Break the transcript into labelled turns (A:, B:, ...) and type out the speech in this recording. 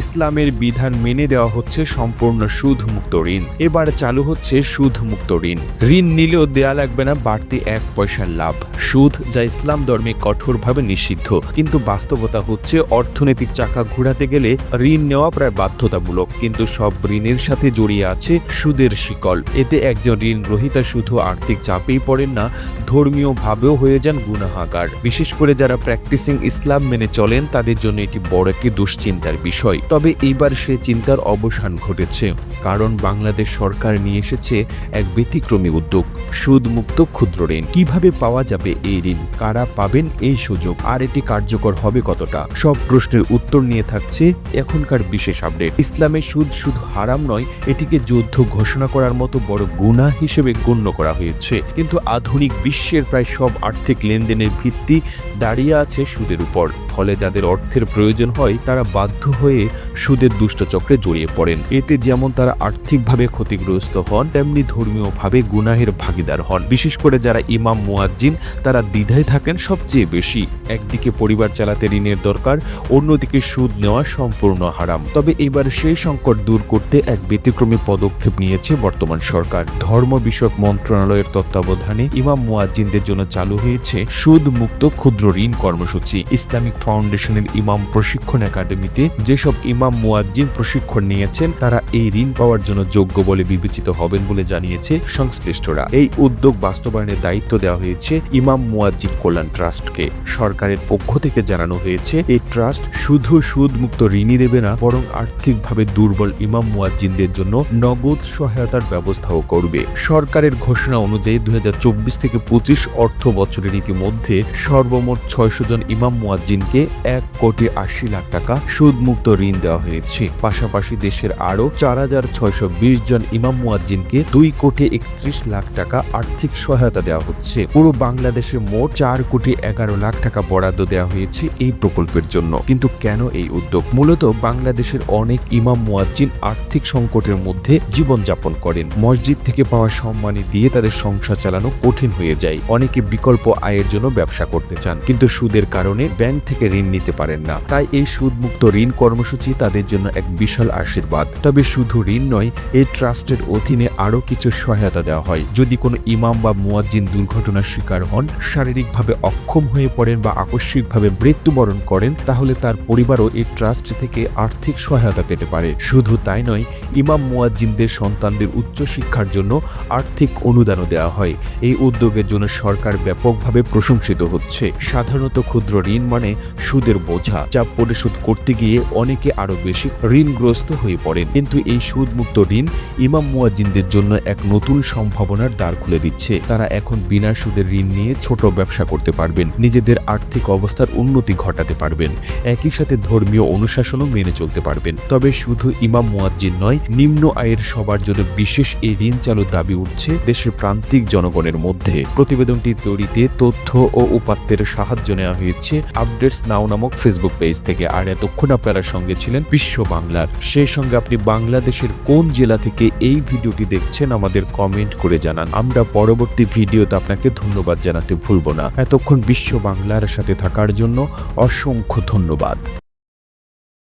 A: ইসলামের বিধান মেনে দেওয়া হচ্ছে সম্পূর্ণ সুদ মুক্ত ঋণ। এবার চালু হচ্ছে সুদ মুক্ত ঋণ। ঋণ নিলেও দেয়া লাগবে না বাড়তি এক পয়সার লাভ। সুদ যা ইসলাম ধর্মে কঠোরভাবে নিষিদ্ধ, কিন্তু বাস্তবতা হচ্ছে অর্থনৈতিক চাকা ঘোরাতে গেলে ঋণ নেওয়া প্রায় বাধ্যতামূলক, কিন্তু সব ঋণের সাথে জড়িয়ে আছে সুদের শিকল। এতে একজন ঋণ গ্রহীতা শুধু আর্থিক চাপেই পড়েন না ধর্মীয় ভাবেও হয়ে যান গুনাহাগার। বিশেষ করে যারা প্র্যাকটিসিং ইসলাম মেনে চলেন, তাদের জন্য এটি বড় একটি দুশ্চিন্তার বিষয়। তবে এইবার সে চিন্তার অবসান ঘটেছে, কারণ বাংলাদেশ সরকার নিয়ে এসেছে এক ব্যতিক্রমী উদ্যোগ, সুদমুক্ত ক্ষুদ্র ঋণ। কীভাবে পাওয়া যাবে এই ঋণ? কারা পাবেন এই সুযোগ? আর এটি কার্যকর হবে কতটা? সব প্রশ্নের উত্তর নিয়ে থাকছে এখনকার বিশেষ আপডেট। ইসলামে সুদ শুধু হারাম নয়, এটিকে যুদ্ধ ঘোষণা করার মতো বড় গুনাহ হিসেবে গণ্য করা হয়েছে। কিন্তু আধুনিক বিশ্বের প্রায় সব আর্থিক লেনদেনের ভিত্তি দাঁড়িয়ে আছে সুদের উপর। ফলে যাদের অর্থের প্রয়োজন হয়, তারা বাধ্য হয়ে সুদের দুষ্টচক্রে জড়িয়ে পড়েন। এতে যেমন তারা আর্থিকভাবে ক্ষতিগ্রস্ত হন, তেমনি ধর্মীয়ভাবে গুনাহের ভাগিদার হন। বিশেষ করে যারা ইমাম, মুয়াজ্জিন, তারা দ্বিধায় থাকেন সবচেয়ে বেশি। একদিকে পরিবার চালাতে ঋণের দরকার, অন্যদিকে সুদ নেওয়া সম্পূর্ণ হারাম। তবে এবার সেই সংকট দূর করতে এক ব্যতিক্রমী পদক্ষেপ নিয়েছে বর্তমান সরকার। ধর্ম বিষয়ক মন্ত্রণালয়ের তত্ত্বাবধানে ইমাম, মুয়াজ্জিনদের জন্য চালু হয়েছে সুদ মুক্ত ক্ষুদ্র ঋণ কর্মসূচি। ইসলামিক ফাউন্ডেশনের ইমাম প্রশিক্ষণ একাডেমিতে যেসব ইমাম মুয়াজ্জিন প্রশিক্ষণ নিয়েছেন, তারা এই ঋণ পাওয়ার জন্য যোগ্য বলে বিবেচিত হবেন বলে জানিয়েছে সংশ্লিষ্টরা। এই উদ্যোগ বাস্তবায়নের দায়িত্ব দেওয়া হয়েছে ইমাম মুয়াজ্জিন কল্যাণ ট্রাস্টকে। সরকারের পক্ষ থেকে জানানো হয়েছে, এই ট্রাস্ট শুধু সুদ মুক্ত ঋণই দেবে না, বরং আর্থিকভাবে দুর্বল ইমাম মুয়াজ্জিনদের জন্য নগদ সহায়তার ব্যবস্থাও করবে। সরকারের ঘোষণা অনুযায়ী দুই হাজার চব্বিশ থেকে পঁচিশ অর্থ বছরের ইতিমধ্যে সর্বমোট ছয়শো জন ইমাম মুয়াজ্জিনকে এক কোটি আশি লাখ টাকা সুদমুক্ত ঋণ দেওয়া হয়েছে। পাশাপাশি দেশের আরও চার হাজার ছয়শো বিশ জন ইমাম মুয়াজ্জিনকে দুই কোটি একত্রিশ লাখ টাকা আর্থিক সহায়তা দেওয়া হচ্ছে। পুরো বাংলাদেশে মোট চার কোটি এগারো লাখ টাকা বরাদ্দ দেওয়া হয়েছে এই প্রকল্পের জন্য। কিন্তু কেন এই উদ্যোগ? মূলত বাংলাদেশের অনেক ইমাম মুয়াজ্জিন আর্থিক সংকটের মধ্যে জীবনযাপন করেন। মসজিদ থেকে পাওয়া সম্মানী দিয়ে তাদের সংসার চালানো কঠিন হয়ে যায়। অনেকে বিকল্প আয়ের জন্য ব্যবসা করতে চান। কিন্তু সুদের কারণে ব্যাংক থেকে ঋণ নিতে পারেন না। তাই এই সুদমুক্ত ঋণ কর্মসূচি তাদের জন্য এক বিশাল আশীর্বাদ। তবে শুধু ঋণ নয়, এই ট্রাস্টের অধীনে আরও কিছু সহায়তা দেওয়া হয়। যদি কোনো ইমাম বা মুয়াজ্জিন দুর্ঘটনার শিকার হন, শারীরিকভাবে অক্ষম হয়ে পড়েন বা আকস্মিকভাবে মৃত্যুবরণ করেন, তাহলে তার পরিবারও এই ট্রাস্ট থেকে আর্থিক সহায়তা পেতে পারে। শুধু তাই নয়, ইমাম মুয়াজ্জিনদের সন্তানদের উচ্চ শিক্ষার জন্য আর্থিক অনুদানও দেওয়া হয়। এই উদ্যোগের জন্য সরকার ব্যাপকভাবে প্রশংসিত হচ্ছে। সাধারণত ক্ষুদ্র ঋণ মানে সুদের বোঝা যা পরিশোধ করতে গিয়ে অনেকে আরও বেশি ঋণগ্রস্ত হয়ে পড়েন। কিন্তু এই সুদমুক্ত ঋণ ইমাম মুয়াজ্জিনদের জন্য এক নতুন সম্ভাবনার দ্বার খুলে দিচ্ছে। তারা এখন বিনা সুদের ঋণ নিয়ে ছোট ব্যবসা করতে পারবেন, নিজেদের আর্থিক অবস্থার উন্নতি ঘটাতে পারবেন, একই সাথে ধর্মীয় অনুশাসনও মেনে চলতে পারবেন। তবে শুধু ইমাম মুয়াজ্জিন নয়, নিম্ন আয়ের সবার জন্য বিশেষ এই ঋণ চালুর দাবি উঠছে দেশের প্রান্তিক জনগণের মধ্যে। প্রতিবেদনটি তৈরিতে তথ্য ও উপাত্তের সাহায্য নেওয়া হয়েছে। আপডেটস নাও নামক ফেসবুক পেজ থেকে। আর এতক্ষণ আপনারা সঙ্গে ছিলেন বিশ্ব বাংলার। সেই সঙ্গে আপনি বাংলাদেশের কোন জেলা থেকে এই ভিডিওটি দেখছেন আমাদের কমেন্ট করে জানান। আমরা পরবর্তী ভিডিওতে আপনাকে ধন্যবাদ জানাতে ভুলব না। এতক্ষণ বিশ্ব বাংলার সাথে থাকার জন্য অসংখ্য ধন্যবাদ।